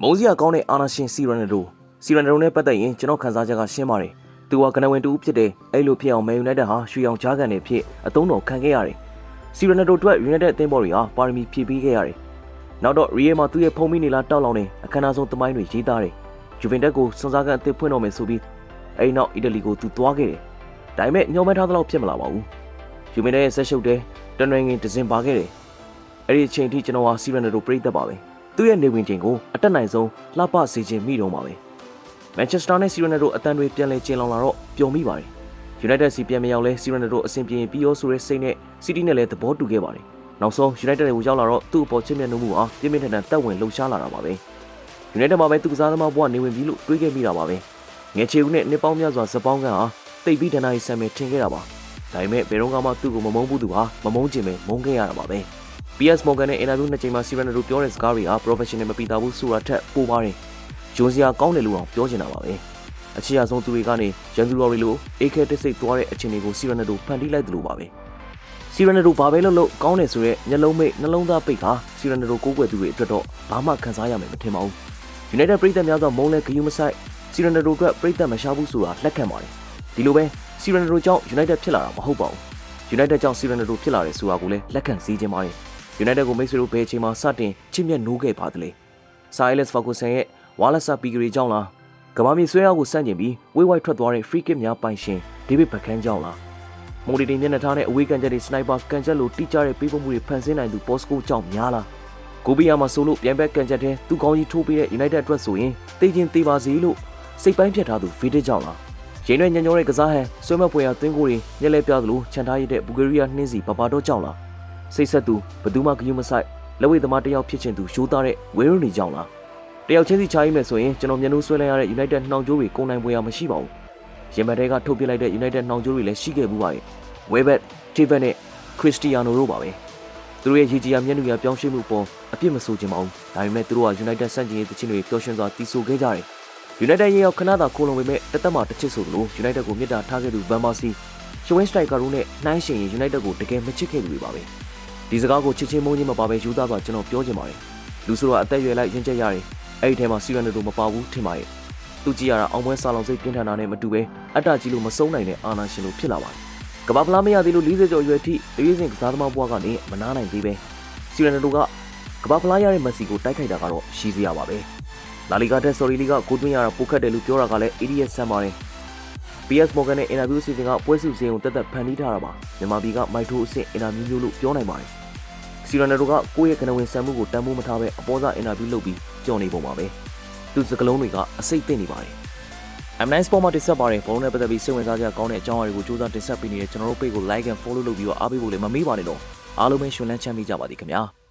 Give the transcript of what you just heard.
မုန်းစရာကောင်းတဲ့အာနာရှင်စီရန်ဒိုစီရန်ဒိုနဲ့ပတ်သက်ရင်ကျွန်တော်ခန်းစားချက်ကရှင်းပါတယ်သူကကနဝင်တူဖြစ်တဲ့အဲ့လိုဖြစ်အောင်မန်ယူနိုက်တက်ဟာရွှေအောင်ကြားကန်နေဖြစ်အသုံးတော်ခံခဲ့ရတယ်စီရန်ဒိုအတွက်ယူနိုက်တက်အသင်းဘော်တွေဟာပါရမီဖြည့်ပြီးခဲ့ရတယ်နောက်တော့ရီယယ်မှာသူ့ရဲ့ဖုံးမိနေလားတောက်လောင်နေအခမ်းအနားဆုံးသမိုင်းတွေရေးသားတယ်ဂျူဗင်တက်ကိုစွန်စားကန်အသစ်ဖွင့်တော်မယ်ဆိုပြီးအဲ့နောက်အီတလီကိုသူသွားခဲ့တယ်ဒါပေမဲ့ညှော်မထားသလောက်ဖြစ်မလာပါဘူးယူဗင်တက်ရဲ့ဆက်ရှုပ်တဲ့တနွေငင်ဒဇင်ပါခဲ့တယ်အဲ့ဒီအချိန်ထိကျွန်တော်ဟာစီရန်ဒိုပြိသက်ပါပဲ သူ့ရဲ့နေဝင်ချိန်ကိုအတက်နိုင်ဆုံးလှပစေခြင်းမိတော့မှာပဲမန်ချက်စတာနဲ့စီရနယ်တို့အတန်တွေပြန်လဲကျင်းလောင်လာတော့ပျော်မိပါတယ်ယူနိုက်တက်စီပြန်မရောက်လဲစီရနယ်တို့အဆင်ပြေပြီးရောဆိုတဲ့စိတ်နဲ့စီးတီးနဲ့လည်းသဘောတူခဲ့ပါတယ်နောက်ဆုံးယူနိုက်တက်ကိုရောက်လာတော့သူ့အပေါ်ချစ်မြတ်နိုးမှုဟာပြင်းပြင်းထန်ထန်တက်ဝင်လှုပ်ရှားလာတာပါပဲယူနိုက်တက်မှာပဲသူကစားသမားဘဝနေဝင်ပြီးလို့တွေးခဲ့မိတာပါပဲငယ်ချေဦးနဲ့နှစ်ပေါင်းများစွာဇပေါင်းကန်ဟာတိတ်ပြီးဒဏ္ဍာရီဆံမဲ့ထင်ခဲ့တာပါဒါပေမဲ့ဘယ်တော့မှသူ့ကိုမမုန်းဘူးသူဟာမမုန်းခြင်းပဲမုန်းခဲ့ရတာပါပဲ PS Morgan နဲ့ interview နှစ်ချိန်မှာ Sirena တို့ပြောတဲ့စကားတွေဟာ professional မပီတာဘူးဆိုတာထက်ပိုပါတယ်။ဂျွန်စရာကောင်းတယ်လို့အောင်ပြောချင်တာပါပဲ။အခြေအဆုံးသူတွေကနေရန်သူတော်တွေလိုအေခဲတစ်စိတ်သွားတဲ့အခြေအနေကို Sirena တို့ဖန်တီးလိုက်တယ်လို့ပါပဲ။ Sirena တို့ဘာပဲလုပ်လို့ကောင်းတယ်ဆိုရဲမျက်လုံးမိတ်နှလုံးသားပိတ်ခါ Sirena တို့ကိုးကွယ်သူတွေအတွက်တော့ဘာမှခံစားရမယ်မထင်ပါဘူး။ United ပြည်သက်များစွာမုန်းလဲဂယုမဆိုင် Sirena တို့အတွက်ပြည်သက်မရှာဘူးဆိုတာလက်ခံပါတယ်။ဒီလိုပဲ Sirena တို့ကြောင့် United ဖြစ်လာတာမဟုတ်ပါဘူး။ United ကြောင့် Sirena တို့ဖြစ်လာတယ်ဆိုတာကိုလည်းလက်ခံစည်းခြင်းပါတယ်။ United ကိုမိတ်ဆွေတို့ဘယ်အချိန်မှစတင်ချစ်မြတ်နိုးခဲ့ပါသလဲ။ Silas Ferguson ရဲ့ဝါလက်ဆာပီဂရီကြောင့်လားကမ္ဘာမြေဆွဲအားကိုစန့်ကျင်ပြီးဝေးဝိုက်ထွက်သွားတဲ့ free kick များပိုင်ရှင်ဒေးဗစ်ဘက်ခန်းကြောင့်လားမိုဒီတီမျက်နှာထားနဲ့အဝေးကန်ချက်တွေစနိုက်ပါကန်ချက်လိုတိကျတဲ့ပေးပို့မှုတွေဖန်ဆင်းနိုင်သူပေါ်စကိုကြောင့်များလားကိုဘီယာမှာဆိုလို့ပြန်ဘက်ကန်ချက်တဲ့သူကောင်းကြီးထိုးပေးတဲ့ United အတွက်ဆိုရင်တေးချင်းသေးပါစေလို့စိတ်ပိုင်းဖြတ်ထားသူ Fede ကြောင့်လားရင်ရွယ်ညံ့ညောတဲ့ကစားဟန်ဆွဲမပွဲရသွင်းကိုတွေညက်လဲပြသလိုခြံထားရတဲ့ဘူဂရီးယားနှင်းစီပပါတော့ကြောင့်လား စိတ်ဆက်သူဘသူမှဂယုမဆိုင်လက်ဝဲသမားတယောက်ဖြစ်ချင်သူရှိုးသားတဲ့ဝဲရုံနေကြောင်းလားတယောက်ချင်းစီချားရေးမယ်ဆိုရင်ကျွန်တော်မျက်နှာဆွဲလိုက်ရတဲ့ United နှောင်ကြိုးတွေကုန်နိုင်ပွဲရမရှိပါဘူးရင်မတဲကထုတ်ပြလိုက်တဲ့ United နှောင်ကြိုးတွေလည်းရှိခဲ့ဘူးပါရဲ့ဝဲဘက်တီဗက်နဲ့ခရစ္စတီယာနိုတို့ပါပဲသူတို့ရဲ့ရည်ကြီးရမျက်နှာရပြောင်းရွှေ့မှုပေါ်အပြစ်မဆိုချင်ပါဘူးဒါပေမဲ့သူတို့က United စန့်ကျင်ရေးတခြင်းတွေပျော်ရွှင်စွာတီးဆိုခဲ့ကြတယ် United ရေရောက်ခဏသာခိုးလုံပေမဲ့တသက်မှတစ်ချစ်ဆိုသလို United ကိုမြစ်တာထားခဲ့သူ Van Persie ရှဝင်းစတိုင်ကာတို့နဲ့နှိုင်းရှင်ရင် United ကိုတကယ်မချစ်ခဲ့သူတွေပါပဲ ဒီစကားကိုချစ်ချင်းမုန်းချင်းမပါပဲယူသားစွာကျွန်တော်ပြောချင်ပါတယ်လူဆိုတော့အသက်ရွယ်လိုက်ရင်ကျက်ရတယ်အဲ့ဒီထဲမှာစီရန်တို့မပါဘူးထင်ပါရဲ့သူကြည့်ရတာအောင်ပွဲစာလောင်စိတ်ပြင်းထန်တာနဲ့မတူပဲအတ္တကြီးလို့မဆုံးနိုင်တဲ့အာနာရှင်လို့ဖြစ်လာပါတယ်ကဘာဖလားမရသေးလို့40ကျော်အရွယ်ထိတရွေးစင်ကစားသမားဘွားကနေမနာနိုင်သေးပဲစီရန်တို့ကကဘာဖလားရတဲ့မက်ဆီကိုတိုက်ခိုက်တာကတော့ရှိစရာပါပဲလာလီဂါတက်ဆော်ရီလီကကိုသွင်းရတာပိုခတ်တယ်လို့ပြောတာကလည်း idiot ဆန်ပါတယ် PS Morgan နဲ့ interview စီစဉ်ကပွဲစုစည်းုံတက်တက်ဖန်တီးထားတာပါမြန်မာပြည်ကမိုက်ထိုးအဆင့် interview မျိုးလို့ပြောနိုင်ပါတယ်စီရန်တို့ကကိုယ့်ရဲ့ကနဝင်ဆန်မှုကိုတန်ဖိုးမထားပဲအပေါ်စား interview လုပ်ပြီးကြော်နေပုံပါပဲသူစကလုံးတွေကအစိတ်သိမ့်နေပါတယ် M9 Sport မှာတင်ဆက်ပါတယ်ဘုံနဲ့ပတ်သက်ပြီးစိတ်ဝင်စားကြကောင်းတဲ့အကြောင်းအရာတွေကိုစူးစမ်းတင်ဆက်ပေးနေတဲ့ကျွန်တော်တို့ page ကို like and follow လုပ်ပြီးတော့အားပေးဖို့လည်းမမေ့ပါနဲ့တော့အားလုံးပဲရှင်လန်းချမ်းမြေ့ကြပါသည်ခင်ဗျာ